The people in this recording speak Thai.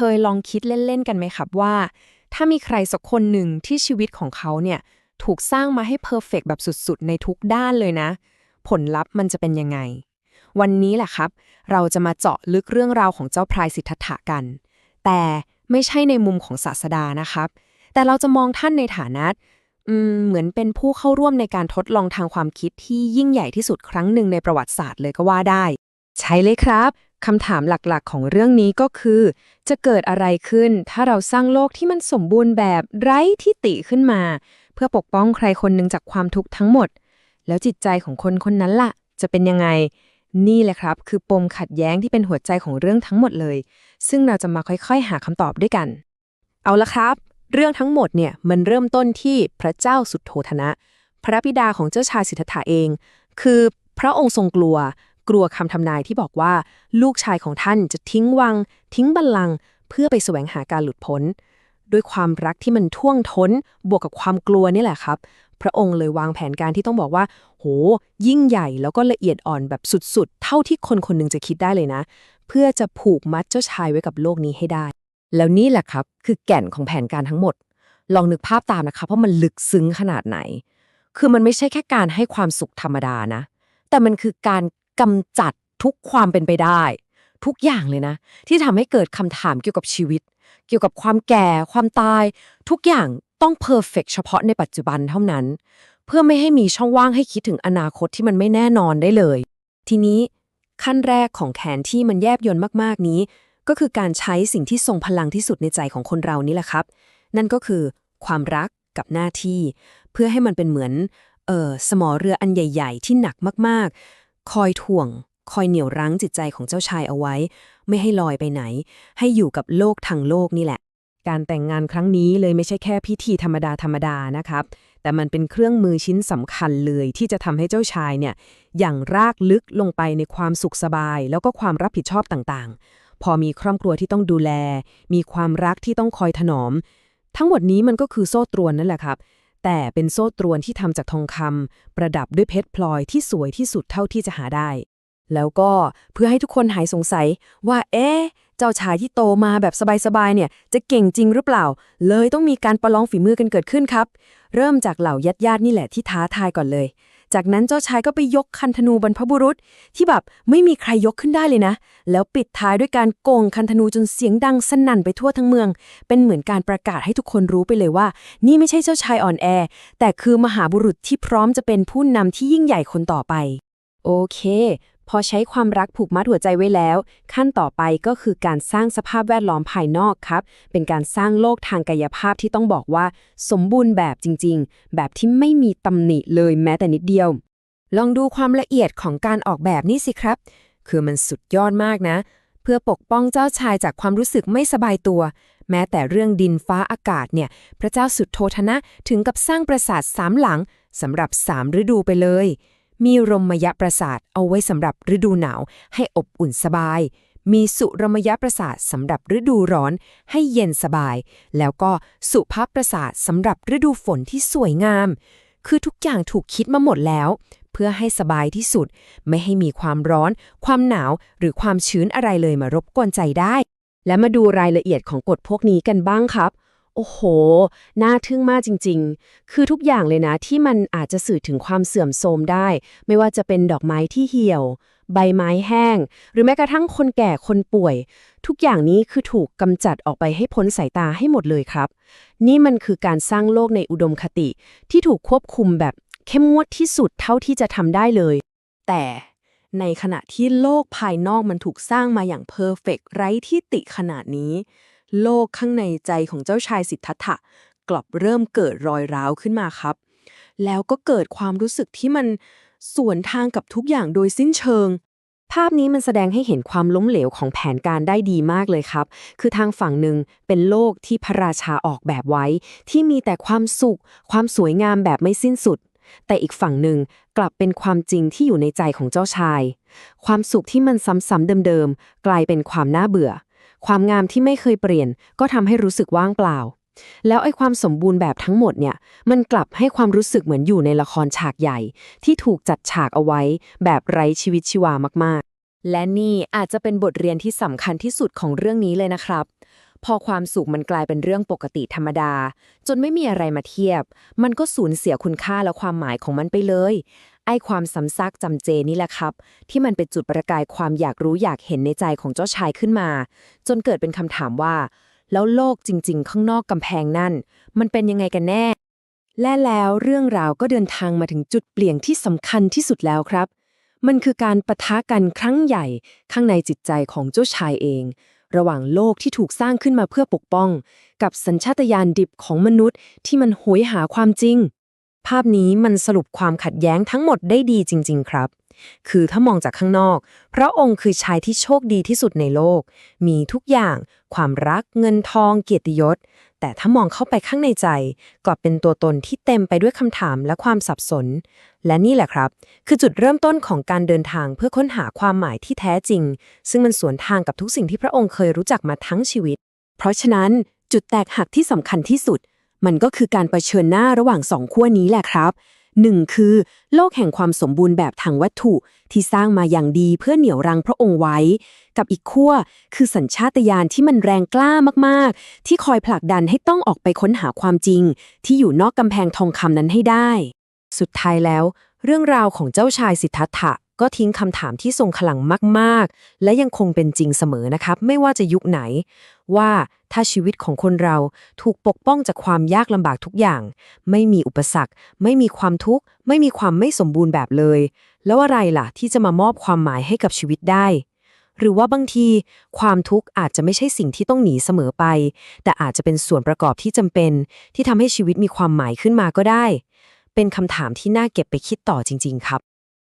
เคยลองคิดเล่นๆกันไหมครับว่า ถ้ามีใครสักคนหนึ่งที่ชีวิตของเขาเนี่ยถูกสร้างมาให้เพอร์เฟกแบบสุดๆ ในทุกด้านเลยนะ ผลลัพธ์มันจะเป็นยังไง วันนี้แหละครับ เราจะมาเจาะลึกเรื่องราวของเจ้าพรายสิทธัตถะกัน แต่ไม่ใช่ในมุมของศาสดานะครับ แต่เราจะมองท่านในฐานะเหมือนเป็นผู้เข้าร่วมในการทดลองทางความคิดที่ยิ่งใหญ่ที่สุดครั้งหนึ่งในประวัติศาสตร์เลยก็ว่าได้ ใช่เลยครับ คำถามหลักๆ ของเรื่องนี้ก็คือ จะเกิดอะไรขึ้นถ้าเราสร้างโลกที่มันสมบูรณ์แบบไร้ที่ติขึ้นมา เพื่อปกป้องใครคนหนึ่งจากความทุกข์ทั้งหมด แล้วจิตใจของคนคนนั้นล่ะ จะเป็นยังไง นี่แหละครับ คือปมขัดแย้งที่เป็นหัวใจของเรื่องทั้งหมดเลย ซึ่งเราจะมาค่อยๆ หาคำตอบด้วยกัน เอาละครับ เรื่องทั้งหมดเนี่ยมันเริ่มต้นที่พระเจ้าสุดโทธนะ พระบิดาของเจ้าชายสิทธัตถะเอง คือพระองค์ทรงกลัว กลัวคำทำนายที่บอกว่า ลูกชายของท่านจะทิ้งวัง ทิ้งบัลลังก์เพื่อไปแสวงหาการหลุดพ้น ด้วยความรักที่มันท่วงท้น บวกกับความกลัวนี่แหละครับ พระองค์เลยวางแผนการที่ต้องบอกว่า โห ยิ่งใหญ่แล้วก็ละเอียดอ่อนแบบสุดๆ เท่าที่คนคนหนึ่งจะคิดได้เลยนะ เพื่อจะผูกมัดเจ้าชายไว้กับโลกนี้ให้ได้ แล้วนี่แหละครับ คือแก่นของแผนการทั้งหมด ลองนึกภาพตามนะคะว่าะมันลึกซึ้งขนาดไหน คือมันไม่ใช่แค่การให้ความสุขธรรมดานะแต่มันคือการ กำจัดทุกความเป็นไปได้ ทุกอย่างเลยนะ ที่ทำให้เกิดคำถามเกี่ยวกับชีวิต เกี่ยวกับความแก่ ความตาย ทุกอย่างต้องเพอร์เฟกเฉพาะในปัจจุบันเท่านั้น เพื่อไม่ให้มีช่องว่างให้คิดถึงอนาคตที่มันไม่แน่นอนได้เลย ทีนี้ขั้นแรกของแผนที่มันแยบยลมากๆนี้ ก็คือการใช้สิ่งที่ทรงพลังที่สุดในใจของคนเรานี่แหละครับ นั่นก็คือความรักกับหน้าที่ เพื่อให้มันเป็นเหมือนเออสมอเรืออันใหญ่ ๆ ที่หนักมาก คอยถ่วง คอยเหนี่ยวรั้งจิตใจของเจ้าชายเอาไว้ ไม่ให้ลอยไปไหน ให้อยู่กับโลกทางโลกนี่แหละ การแต่งงานครั้งนี้เลยไม่ใช่แค่พิธีธรรมดาธรรมดานะครับ แต่มันเป็นเครื่องมือชิ้นสำคัญเลยที่จะทำให้เจ้าชายเนี่ยอย่างรากลึกลงไปในความสุขสบาย แล้วก็ความรับผิดชอบต่างๆ พอมีครอบครัวที่ต้องดูแล มีความรักที่ต้องคอยถนอม ทั้งหมดนี้มันก็คือโซ่ตรวนนั่นแหละครับ แต่เป็นโซ่ตรวนที่ทำจากทองคำประดับด้วยเพชรพลอยที่สวยที่สุดเท่าที่จะหาได้ แล้วก็เพื่อให้ทุกคนหายสงสัยว่า เอ๊ะ เจ้าชายที่โตมาแบบสบายๆเนี่ย จะเก่งจริงหรือเปล่า เลยต้องมีการประลองฝีมือกันเกิดขึ้นครับ เริ่มจากเหล่าญาติๆนี่แหละที่ท้าทายก่อนเลย จากนั้นเจ้าชายก็ไปยกคันธนูบรรพบุรุษ ที่แบบไม่มีใครยกขึ้นได้เลยนะ แล้วปิดท้ายด้วยการโกงคันธนูจนเสียงดังสนั่นไปทั่วทั้งเมือง เป็นเหมือนการประกาศให้ทุกคนรู้ไปเลยว่า นี่ไม่ใช่เจ้าชายอ่อนแอ แต่คือมหาบุรุษที่พร้อมจะเป็นผู้นำที่ยิ่งใหญ่คนต่อไป โอเค พอใช้ความรักผูกมัดหัวใจไว้แล้ว ขั้นต่อไปก็คือการสร้างสภาพแวดล้อมภายนอกครับ เป็นการสร้างโลกทางกายภาพที่ต้องบอกว่า สมบูรณ์แบบจริง ๆ แบบที่ไม่มีตำหนิเลยแม้แต่นิดเดียว ลองดูความละเอียดของการออกแบบนี่สิครับ คือมันสุดยอดมากนะ เพื่อปกป้องเจ้าชายจากความรู้สึกไม่สบายตัว แม้แต่เรื่องดินฟ้าอากาศเนี่ย พระเจ้าสุดโททนะถึงกับสร้างปราสาทสามหลังสำหรับสามฤดูไปเลย มีรมยปราสาทเอาไว้สำหรับฤดูหนาวให้อบอุ่นสบาย มีสุรมยปราสาทสำหรับฤดูร้อนให้เย็นสบาย แล้วก็สุภาพปราสาทสำหรับฤดูฝนที่สวยงาม คือทุกอย่างถูกคิดมาหมดแล้ว เพื่อให้สบายที่สุด ไม่ให้มีความร้อน ความหนาวหรือความชื้นอะไรเลยมารบกวนใจได้ และมาดูรายละเอียดของกฎพวกนี้กันบ้างครับ โอ้โห น่าทึ่งมากจริง ๆ คือทุกอย่างเลยนะที่มันอาจจะสื่อถึงความเสื่อมโทรมได้ ไม่ว่าจะเป็นดอกไม้ที่เหี่ยว ใบไม้แห้ง หรือแม้กระทั่งคนแก่คนป่วย ทุกอย่างนี้คือถูกกำจัดออกไปให้พ้นสายตาให้หมดเลยครับ นี่มันคือการสร้างโลกในอุดมคติ ที่ถูกควบคุมแบบเข้มงวดที่สุดเท่าที่จะทำได้เลย แต่ในขณะที่โลกภายนอกมันถูกสร้างมาอย่างเพอร์เฟกไร้ที่ติขนาดนี้ โลกข้างในใจของเจ้าชายสิทธัตถะกลับเริ่มเกิดรอยร้าวขึ้นมาครับ แล้วก็เกิดความรู้สึกที่มันสวนทางกับทุกอย่างโดยสิ้นเชิง ภาพนี้มันแสดงให้เห็นความล้มเหลวของแผนการได้ดีมากเลยครับ คือทางฝั่งหนึ่งเป็นโลกที่พระราชาออกแบบไว้ ที่มีแต่ความสุข ความสวยงามแบบไม่สิ้นสุด แต่อีกฝั่งหนึ่งกลับเป็นความจริงที่อยู่ในใจของเจ้าชาย ความสุขที่มันซ้ำๆเดิมๆกลายเป็นความน่าเบื่อ ความงามที่ไม่เคยเปลี่ยน ก็ทำให้รู้สึกว่างเปล่า แล้วไอ้ความสมบูรณ์แบบทั้งหมดเนี่ย มันกลับให้ความรู้สึกเหมือนอยู่ในละครฉากใหญ่ ที่ถูกจัดฉากเอาไว้ แบบไร้ชีวิตชีวามากๆ และนี่อาจจะเป็นบทเรียนที่สำคัญที่สุดของเรื่องนี้เลยนะครับพอความสุขมันกลายเป็นเรื่องปกติธรรมดา จนไม่มีอะไรมาเทียบ มันก็สูญเสียคุณค่าและความหมายของมันไปเลย ไอ้ความซ้ำซากจำเจนี่แหละครับ ที่มันเป็นจุดประกายความอยากรู้อยากเห็นในใจของเจ้าชายขึ้นมา จนเกิดเป็นคำถามว่า แล้วโลกจริง ๆ ข้างนอกกำแพงนั่น มันเป็นยังไงกันแน่ และแล้วเรื่องราวก็เดินทางมาถึงจุดเปลี่ยนที่สำคัญที่สุดแล้วครับ มันคือการปะทะกันครั้งใหญ่ข้างในจิตใจของเจ้าชายเอง ระหว่างโลกที่ถูกสร้างขึ้นมาเพื่อปกป้อง กับสัญชาตญาณดิบของมนุษย์ที่มันโหยหาความจริง ภาพนี้มันสรุปความขัดแย้งทั้งหมดได้ดีจริง ๆ ครับ คือถ้ามองจากข้างนอก พระองค์คือชายที่โชคดีที่สุดในโลก มีทุกอย่าง ความรัก เงินทอง เกียรติยศ แต่ถ้ามองเข้าไปข้างในใจ กลับเป็นตัวตนที่เต็มไปด้วยคำถามและความสับสน และนี่แหละครับ คือจุดเริ่มต้นของการเดินทางเพื่อค้นหาความหมายที่แท้จริง ซึ่งมันสวนทางกับทุกสิ่งที่พระองค์เคยรู้จักมาทั้งชีวิต เพราะฉะนั้นจุดแตกหักที่สำคัญที่สุด มันก็คือการรเผชิญหน้าระหว่างสองขั้วนี้แหละครับหนึ่งคือ โลกแห่งความสมบูรณ์แบบทางวัตถุ ที่สร้างมาอย่างดีเพื่อเหนี่ยวรังพระองค์ไว้ กับอีกขั้วคือสัญชาตญาณที่มันแรงกล้ามากๆ ที่คอยผลักดันให้ต้องออกไปค้นหาความจริง ที่อยู่นอกกำแพงทองคำนั้นให้ได้ สุดท้ายแล้ว เรื่องราวของเจ้าชายสิทธัตถะ ก็ทิ้งคำถามที่ทรงขลังมาก ๆ และยังคงเป็นจริงเสมอนะครับ ไม่ว่าจะยุคไหน ว่าถ้าชีวิตของคนเราถูกปกป้องจากความยากลำบากทุกอย่าง ไม่มีอุปสรรค ไม่มีความทุกข์ ไม่มีความไม่สมบูรณ์แบบเลย แล้วอะไรล่ะที่จะมามอบความหมายให้กับชีวิตได้ หรือว่าบางที ความทุกข์อาจจะไม่ใช่สิ่งที่ต้องหนีเสมอไป แต่อาจจะเป็นส่วนประกอบที่จำเป็น ที่ทำให้ชีวิตมีความหมายขึ้นมาก็ได้ เป็นคำถามที่น่าเก็บไปคิดต่อจริง ๆ ครับ